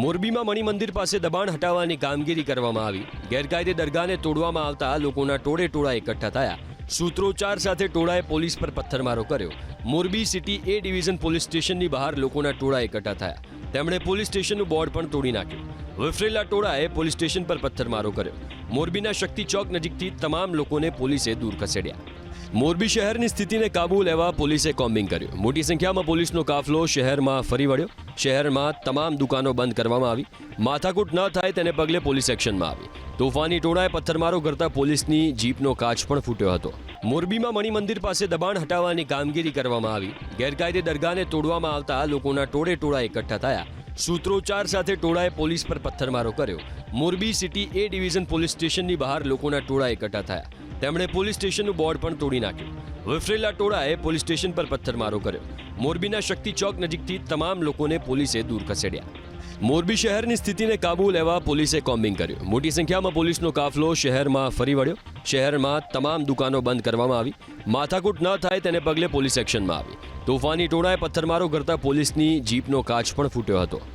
મોરબીમાં મણિમંદિર પાસે દબાણ હટાવવાની કામગીરી કરવામાં આવી. ગેરકાયદે દરગાહને તોડવામાં આવતા લોકોના ટોળે ટોળા એકઠા થયા. સૂત્રોચ્ચાર સાથે ટોળાએ પોલીસ પર પથ્થરમારો કર્યો. Morbi city A division police સ્ટેશનની બહાર લોકોના ટોળા એકઠા થયા. તેમણે પોલીસ સ્ટેશનનું બોર્ડ પણ તોડી નાખ્યું. વિફરેલા ટોળાએ પોલીસ સ્ટેશન પર પથ્થરમારો કર્યો. મોરબીના શક્તિ ચોક નજીકથી તમામ લોકોને પોલીસે દૂર ખસેડ્યા. મોરબી શહેરની સ્થિતિને કાબૂ લેવા પોલીસે કોમ્બિંગ કર્યું. મોટી સંખ્યામાં પોલીસનો કાફલો શહેરમાં ફરી વળ્યો. શહેરમાં તમામ દુકાનો બંધ કરવામાં આવી. માથાકૂટ ન થાય તેને પગલે પોલીસ એક્શનમાં આવી. તોફાની ટોળાએ પથ્થરમારો કરતા પોલીસની જીપનો કાચ પણ ફૂટ્યો હતો. મોરબીમાં મણિમંદિર પાસે દબાણ હટાવવાની કામગીરી કરવામાં આવી. ગેરકાયદે દરગાહને તોડવામાં આવતા લોકોના ટોળે ટોળા એકઠા થયા. સૂત્રોચ્ચાર સાથે ટોળાએ પોલીસ પર પથ્થરમારો કર્યો. Morbi city A division police સ્ટેશનની બહાર લોકોના ટોળા એકઠા થયા. તેમણે પોલીસ સ્ટેશનનું બોર્ડ પણ તોડી નાખ્યું. વિફરેલા ટોળાએ પોલીસ સ્ટેશન પર પથ્થરમારો કર્યો. મોરબીના શક્તિ ચોક નજીકથી તમામ લોકોને પોલીસે દૂર ખસેડ્યા. મોરબી શહેરની સ્થિતિને કાબુ લેવા પોલીસે કોમ્બિંગ કર્યું. મોટી સંખ્યામાં પોલીસનો કાફલો શહેરમાં ફરી વળ્યો. શહેરમાં તમામ દુકાનો બંધ કરવામાં આવી. માથાકૂટ ન થાય તેને પગલે પોલીસ એક્શનમાં આવી. તોફાની ટોળાએ પથ્થરમારો કરતા પોલીસની જીપનો કાચ પણ ફૂટ્યો હતો.